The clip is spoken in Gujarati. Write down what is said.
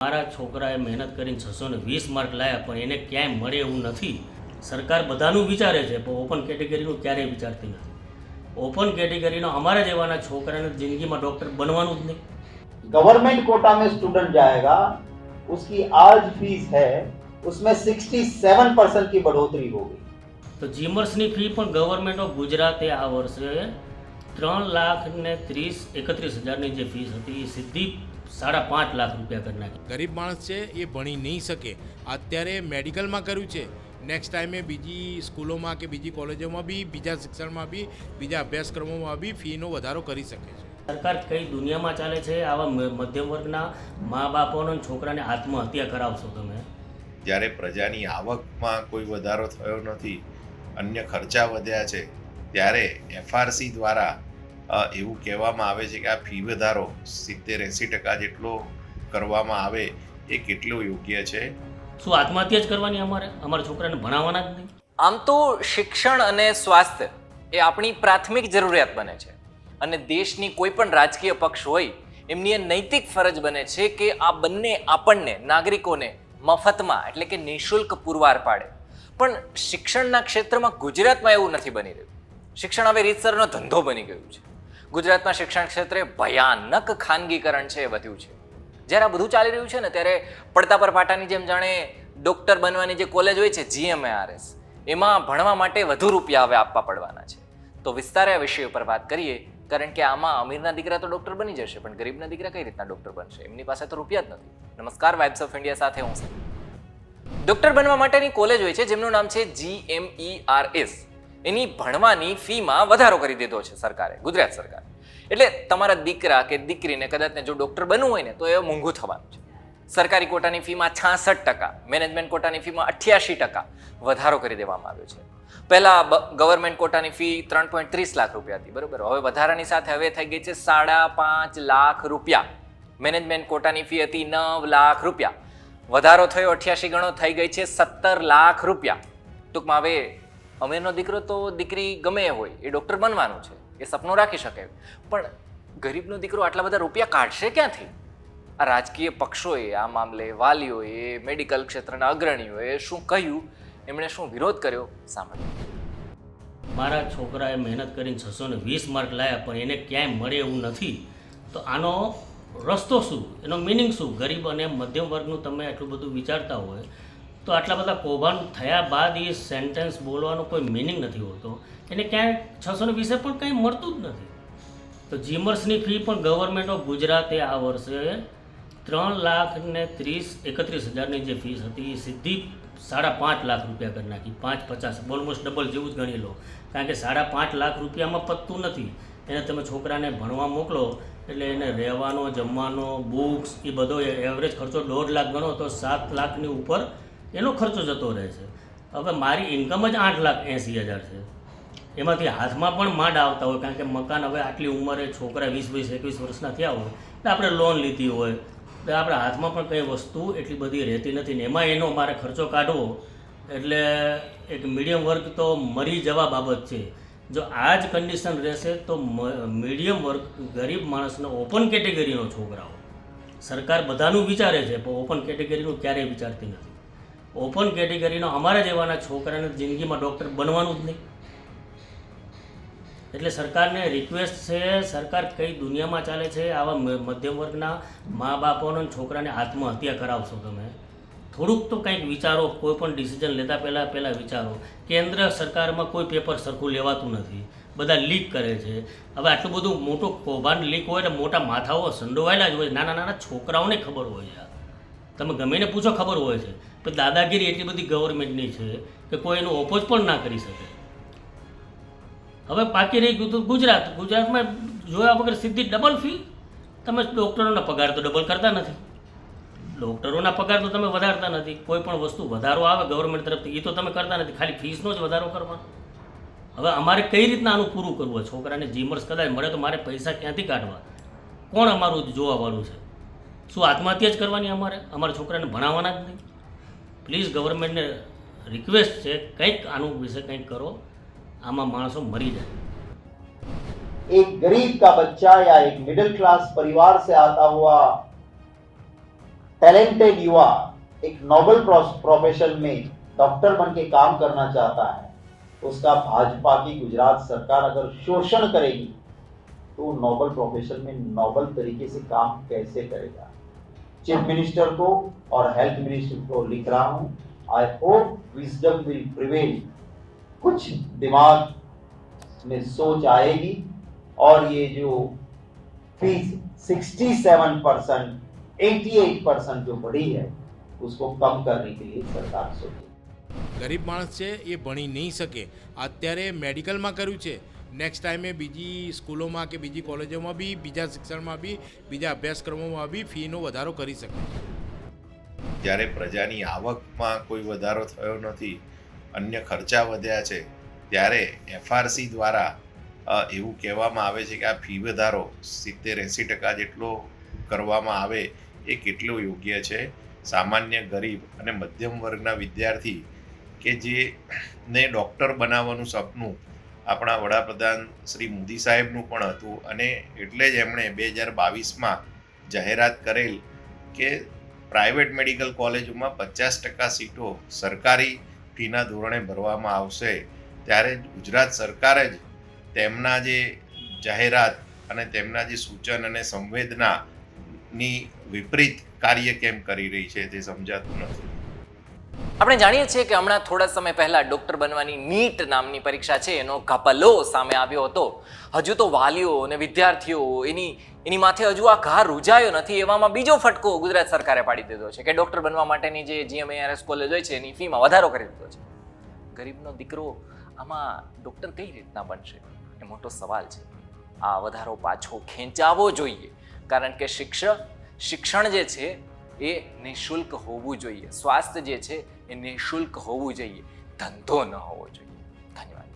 મારા છોકરાએ મહેનત કરીને છસો ને વીસ માર્ક લાવ્યા પણ એને ક્યાંય મળે એવું નથી સરકાર બધાનું વિચારે છે પણ ઓપન કેટેગરીનું ક્યારેય વિચારતી નથી ઓપન કેટેગરીનો અમારા જેવાના છોકરાને જિંદગીમાં ડૉક્ટર બનવાનું જ નહીં गवर्नमेंट कोटा में स्टूडेंट जाएगा उसकी आज फीस है उसमें 67 परसेंट की बढ़ोतरी हो गई તો જીમર્સની ફી પણ ગવર્મેન્ટ ઓફ ગુજરાતે આ વર્ષે ત્રણ લાખ ને ત્રીસ એકત્રીસ હજારની જે ફીસ હતી એ સીધી સાડા પાંચ લાખ રૂપિયા કરી નાખી. ગરીબ માણસ છે એ ભણી નહીં શકે. અત્યારે મેડિકલમાં કર્યું છે. નેક્સ્ટ ટાઈમે બીજી સ્કૂલોમાં કે બીજી કોલેજોમાં બી બીજા શિક્ષણમાં બી બીજા અભ્યાસક્રમોમાં બી ફીનો વધારો કરી શકે છે. સરકાર કઈ દુનિયામાં ચાલે છે? આવા મધ્યમ વર્ગના મા બાપોનો છોકરાને આત્મહત્યા કરાવશો તમે? જ્યારે પ્રજાની આવકમાં કોઈ વધારો થયો નથી અન્ય ખર્ચા વધ્યા છે ત્યારે એફઆરસી દ્વારા એવું કહેવામાં આવે છે કે આ ફી વધારો સિત્તેર એંસી ટકા જેટલો કરવામાં આવે એ કેટલું યોગ્ય છે? શું આત્મહત્યા જ કરવાની અમારે? અમારા છોકરાને ભણાવવાના જ નહીં? આમ તો શિક્ષણ અને સ્વાસ્થ્ય એ આપણી પ્રાથમિક જરૂરિયાત બને છે. અને દેશની કોઈ પણ રાજકીય પક્ષ હોય એમની એ નૈતિક ફરજ બને છે કે આ બંને આપણને નાગરિકોને મફતમાં એટલે કે નિઃશુલ્ક પુરવાર પાડે. પણ શિક્ષણના ક્ષેત્રમાં ગુજરાતમાં એવું નથી બની રહ્યું. શિક્ષણ હવે રીતસરનો ધંધો બની ગયું છે. ગુજરાતના શિક્ષણ ક્ષેત્રે ભયાનક ખાનગીકરણ છે, એ વધ્યું છે. જ્યારે આ બધું ચાલી રહ્યું છે ને, ત્યારે પડતા પર પાટાની જેમ જાણે ડોક્ટર બનવાની જે કોલેજ હોય છે, જીએમએઆરએસ, એમાં ભણવા માટે વધુ રૂપિયા હવે આપવા પડવાના છે. તો વિસ્તારે આ વિષય ઉપર વાત કરીએ, કારણ કે આમાં અમીરના દીકરા તો ડોક્ટર બની જશે, પણ ગરીબના દીકરા કઈ રીતના ડોક્ટર બનશે? એમની પાસે તો રૂપિયા જ નથી. નમસ્કાર વાઇબ્સ ઓફ ઇન્ડિયા સાથે હું ડોક્ટર બનવા માટેની કોલેજ હોય છે, જેમનું નામ છે જીએમઈઆરએસ. એની ભણવાની ફીમાં વધારો કરી દીધો છે સરકારે, ગુજરાત સરકાર. એટલે તમારા દીકરા કે દીકરીને કદાચને જો ડૉક્ટર બનવું હોય ને, તો એ મોંઘું થવાનું છે. સરકારી કોટાની ફીમાં છાસઠ ટકા મેનેજમેન્ટ કોટાની ફીમાં અઠ્યાસી ટકા વધારો કરી દેવામાં આવ્યો છે. પહેલા ગવર્મેન્ટ કોટાની ફી ત્રણ પોઈન્ટ ત્રીસ લાખ રૂપિયા હતી, બરોબર? હવે વધારાની સાથે હવે થઈ ગઈ છે સાડા પાંચ લાખ રૂપિયા. મેનેજમેન્ટ કોટાની ફી હતી નવ લાખ રૂપિયા. વધારો થયો, અઠ્યાસી ગણો, થઈ ગઈ છે સત્તર લાખ રૂપિયા. ટૂંકમાં હવે અમીરનો દીકરો તો દીકરી ગમે એ હોય, એ ડૉક્ટર બનવાનું છે, એ સપનું રાખી શકે. પણ ગરીબનો દીકરો આટલા બધા રૂપિયા કાઢશે ક્યાંથી? આ રાજકીય પક્ષોએ, આ મામલે વાલીઓએ મેડિકલ ક્ષેત્રના અગ્રણીઓએ શું કહ્યું? એમણે શું વિરોધ કર્યો? સામાન્ય મારા છોકરાએ મહેનત કરીને છસો ને વીસ માર્ક લાવ્યા પણ એને ક્યાંય મળે એવું નથી. તો આનો રસ્તો શું? એનો મિનિંગ શું? ગરીબ અને મધ્યમ વર્ગનું તમે આટલું બધું વિચારતા હોય તો આટલા બધા કૌભાંડ થયા બાદ એ સેન્ટેન્સ બોલવાનો કોઈ મિનિંગ નથી હોતો. એને ક્યાંય છસો ને વીસે પણ કંઈ મળતું જ નથી. તો જીમર્સની ફી પણ ગવર્મેન્ટ ઓફ ગુજરાતે આ વર્ષે ત્રણ લાખ ને ત્રીસ, એકત્રીસ હજારની જે ફીસ હતી, એ સીધી સાડા પાંચ લાખ રૂપિયા કરી નાખી. પાંચ પચાસ ઓલમોસ્ટ ડબલ જેવું જ ગણી લો. કારણ કે સાડા પાંચ લાખ રૂપિયામાં પતતું નથી. એને તમે છોકરાને ભણવા મોકલો, એટલે એને રહેવાનો, જમવાનો બુક્સ એ બધો એવરેજ ખર્ચો દોઢ લાખ ગણો તો સાત લાખની ઉપર એનો ખર્ચો જતો રહે છે. હવે મારી ઇન્કમ જ આઠ લાખ એંસી હજાર છે. એમાંથી હાથમાં પણ માંડ આવતા હોય, કારણ કે મકાન હવે આટલી ઉંમરે છોકરા વીસ વીસ એકવીસ વર્ષના થયા હોય, એટલે આપણે લોન લીધી હોય તો આપણા હાથમાં પણ કંઈ વસ્તુ એટલી બધી રહેતી નથી ને એમાં એનો મારે ખર્ચો કાઢવો, એટલે એક મીડિયમ વર્ગ તો મરી જવા બાબત છે. જો આ જ કન્ડિશન રહેશે તો મીડિયમ વર્ગ ગરીબ માણસનો ઓપન કેટેગરીનો છોકરાઓ. સરકાર બધાનું વિચારે છે, પણ ઓપન કેટેગરીનું ક્યારેય વિચારતી નથી. ઓપન કેટેગરીનો અમારા જેવાના છોકરાને જિંદગીમાં ડૉક્ટર બનવાનું જ નહીં. એટલે સરકારને રિક્વેસ્ટ છે, સરકાર કઈ દુનિયામાં ચાલે છે, આવા મધ્યમ વર્ગના મા બાપોને છોકરાને આત્મહત્યા કરાવશો તમે. થોડુંક તો કંઈક વિચારો, કોઈ પણ ડિસિઝન લેતા પહેલાં પહેલાં વિચારો. કેન્દ્ર સરકારમાં કોઈ પેપર સરખું લેવાતું નથી. બધા લીક કરે છે. હવે આટલું બધું મોટું કૌભાંડ લીક હોય એટલે મોટા માથાઓ સંડોવાયેલા જ હોય. નાના નાના છોકરાઓને ખબર હોય છે તમે ગમે પૂછો ખબર હોય છે. પણ દાદાગીરી એટલી બધી ગવર્મેન્ટની છે કે કોઈ એનો ઓપોઝ પણ ના કરી શકે. હવે બાકી રહી ગયું તો ગુજરાત. ગુજરાતમાં જોયા વગર સીધી ડબલ ફી તમે ડૉક્ટરોના પગાર તો ડબલ કરતા નથી. ડૉક્ટરોના પગાર તો તમે વધારતા નથી. કોઈ પણ વસ્તુ વધારો આવે ગવર્મેન્ટ તરફથી એ તો તમે કરતા નથી. ખાલી ફીસનો જ વધારો કરવાનો. હવે અમારે કઈ રીતના આનું પૂરું કરવું? છોકરાને જીમર્સ કદાચ મળે તો મારે પૈસા ક્યાંથી કાઢવા? કોણ અમારું જોવાવાળું છે? શું આત્મહત્યા જ કરવાની અમારે? અમારા છોકરાને ભણાવવાના જ નહીં. પ્લીઝ ગવર્મેન્ટને રિક્વેસ્ટ છે કંઈક આનું વિશે કંઈક કરો આમાં માણસો મરી જાય एक गरीब का बच्चा या एक मिडिल क्लास परिवार से आता हुआ टैलेंटेड युवा एक नोबल प्रोफेशन में डॉक्टर बन के काम करना चाहता है तो उसका भाजपा की गुजरात सरकार अगर शोषण करेगी तो वो नोबल प्रोफेशन में नोबल तरीके से काम कैसे करेगा चीफ मिनिस्टर को और हेल्थ मिनिस्टर को लिख रहा हूं I hope wisdom will prevail कुछ दिमाग में सोच आएगी और ये जो फीस 67 परसेंट 88 परसेंट जो बढ़ी है उसको कम करने के लिए सरकार सोचे ગરીબ માણસ છે એ ભણી નહીં શકે અત્યારે મેડિકલમાં કર્યું છે નેક્સ્ટ ટાઈમે બીજી સ્કૂલોમાં કે બીજી કોલેજોમાં બી, બીજા શિક્ષણમાં બી, બીજા અભ્યાસક્રમોમાં બી ફીનો વધારો કરી શકે. જ્યારે પ્રજાની આવકમાં કોઈ વધારો થયો નથી, અન્ય ખર્ચા વધ્યા છે, ત્યારે એફઆરસી દ્વારા એવું કહેવામાં આવે છે કે આ ફી વધારો સિત્તેર એંસી ટકા જેટલો કરવામાં આવે એ કેટલો યોગ્ય છે? સામાન્ય ગરીબ અને મધ્યમ વર્ગના વિદ્યાર્થી કે જે ને ડૉક્ટર બનાવવાનું સપનું આપણા વડાપ્રધાન શ્રી મોદી સાહેબનું પણ હતું અને એટલે જ એમણે બે હજાર બાવીસમાં જાહેરાત કરેલ કે પ્રાઇવેટ મેડિકલ કોલેજોમાં પચાસ ટકા સીટો સરકારી ફીના ધોરણે ભરવામાં આવશે. ત્યારે ગુજરાત સરકાર જ તેમના જે જાહેરાત અને તેમના જે સૂચન અને સંવેદનાની વિપરીત કાર્ય કેમ કરી રહી છે તે સમજાતું નથી. આપણે જાણીએ છીએ કે હમણાં થોડા સમય પહેલા ડોક્ટર બનવાની નીટ નામની પરીક્ષા છે, એનો કપલો સામે આવ્યો હતો. હજુ તો વાલીઓ અને વિદ્યાર્થીઓ એની એની માથે હજુ આ ઘા રૂજાયો નથી, એવામાં બીજો ફટકો ગુજરાત સરકારે પાડી દીધો છે કે ડોક્ટર બનવા માટેની જે જીએમએઆરએસ કોલેજ હોય છે, એની ફીમાં વધારો કરી દીધો છે. ગરીબનો દીકરો આમાં ડોક્ટર કઈ રીતના બનશે? એ મોટો સવાલ છે. આ વધારો પાછો ખેંચાવો જોઈએ. કારણ કે શિક્ષક શિક્ષણ જે છે એ નિઃશુલ્ક હોવું જોઈએ. સ્વાસ્થ્ય જે છે એ નિઃશુલ્ક હોવું જોઈએ. ધંધો ન હોવો જોઈએ. ધન્યવાદ.